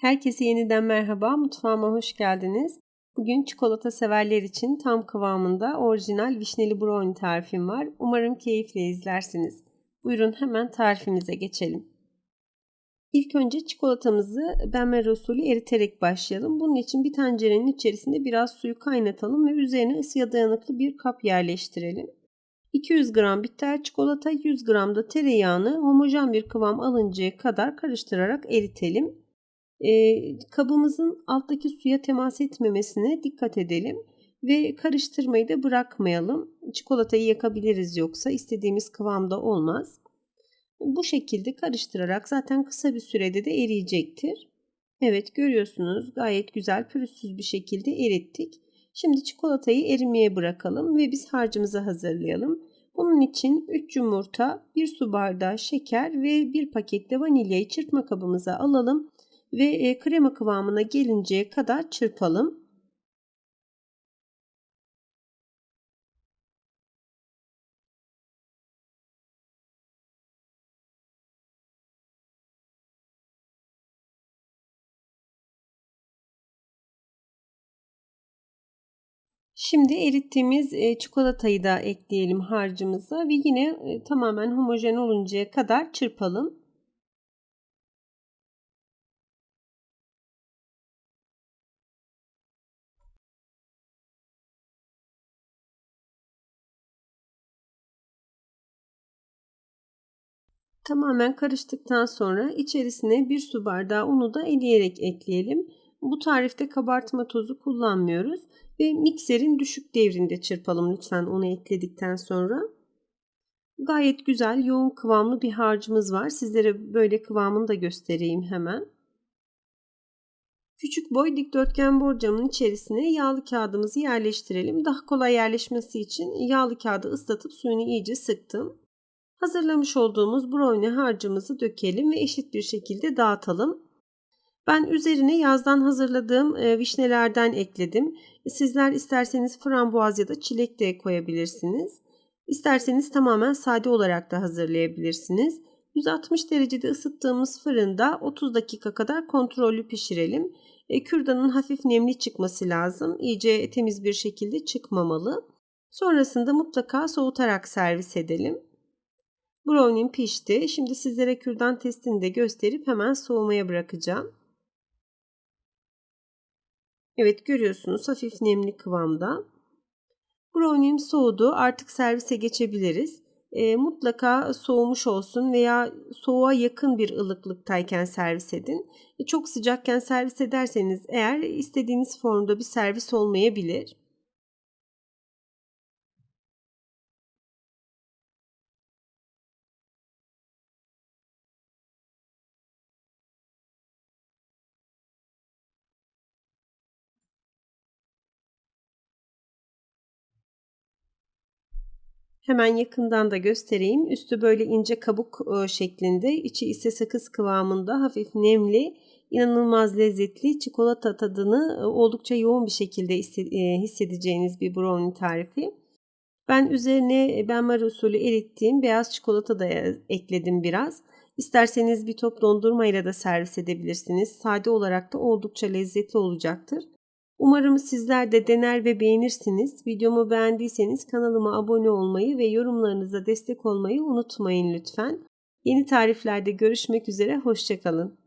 Herkese yeniden merhaba, mutfağıma hoş geldiniz. Bugün çikolata severler için tam kıvamında orijinal vişneli brownie tarifim var. Umarım keyifle izlersiniz. Buyurun hemen tarifimize geçelim. İlk önce çikolatamızı benmer usulü eriterek başlayalım. Bunun için bir tencerenin içerisinde biraz suyu kaynatalım ve üzerine ısıya dayanıklı bir kap yerleştirelim. 200 gram bitter çikolata, 100 gram da tereyağını homojen bir kıvam alıncaya kadar karıştırarak eritelim. E, kabımızın alttaki suya temas etmemesine dikkat edelim ve karıştırmayı da bırakmayalım. Çikolatayı yakabiliriz yoksa istediğimiz kıvamda olmaz. Bu şekilde karıştırarak zaten kısa bir sürede de eriyecektir. Evet görüyorsunuz gayet güzel pürüzsüz bir şekilde erittik. Şimdi çikolatayı erimeye bırakalım ve biz harcımızı hazırlayalım. Bunun için 3 yumurta, 1 su bardağı şeker ve 1 paket de vanilyayı çırpma kabımıza alalım ve e, krema kıvamına gelinceye kadar çırpalım. Şimdi erittiğimiz e, çikolatayı da ekleyelim harcımıza ve yine e, tamamen homojen oluncaya kadar çırpalım. Tamamen karıştıktan sonra içerisine bir su bardağı unu da eleyerek ekleyelim. Bu tarifte kabartma tozu kullanmıyoruz ve mikserin düşük devrinde çırpalım lütfen unu ekledikten sonra. Gayet güzel yoğun kıvamlı bir harcımız var. Sizlere böyle kıvamını da göstereyim hemen. Küçük boy dikdörtgen borcamın içerisine yağlı kağıdımızı yerleştirelim. Daha kolay yerleşmesi için yağlı kağıdı ıslatıp suyunu iyice sıktım. Hazırlamış olduğumuz brownie harcımızı dökelim ve eşit bir şekilde dağıtalım. Ben üzerine yazdan hazırladığım e, vişnelerden ekledim. Sizler isterseniz frambuaz ya da çilek de koyabilirsiniz. İsterseniz tamamen sade olarak da hazırlayabilirsiniz. 160 derecede ısıttığımız fırında 30 dakika kadar kontrollü pişirelim. E, kürdanın hafif nemli çıkması lazım. İyice temiz bir şekilde çıkmamalı. Sonrasında mutlaka soğutarak servis edelim. Brownie'm pişti. Şimdi sizlere kürdan testini de gösterip hemen soğumaya bırakacağım. Evet görüyorsunuz hafif nemli kıvamda. Brownie'm soğudu. Artık servise geçebiliriz. E, mutlaka soğumuş olsun veya soğuğa yakın bir ılıklıktayken servis edin. E, çok sıcakken servis ederseniz eğer istediğiniz formda bir servis olmayabilir. Hemen yakından da göstereyim. Üstü böyle ince kabuk e, şeklinde, içi ise sakız kıvamında hafif nemli, inanılmaz lezzetli çikolata tadını e, oldukça yoğun bir şekilde e, hissedeceğiniz bir brownie tarifi. Ben üzerine benmari usulü erittiğim beyaz çikolata da ekledim biraz. İsterseniz bir top dondurmayla da servis edebilirsiniz. Sade olarak da oldukça lezzetli olacaktır. Umarım sizler de dener ve beğenirsiniz. Videomu beğendiyseniz kanalıma abone olmayı ve yorumlarınıza destek olmayı unutmayın lütfen. Yeni tariflerde görüşmek üzere, hoşçakalın.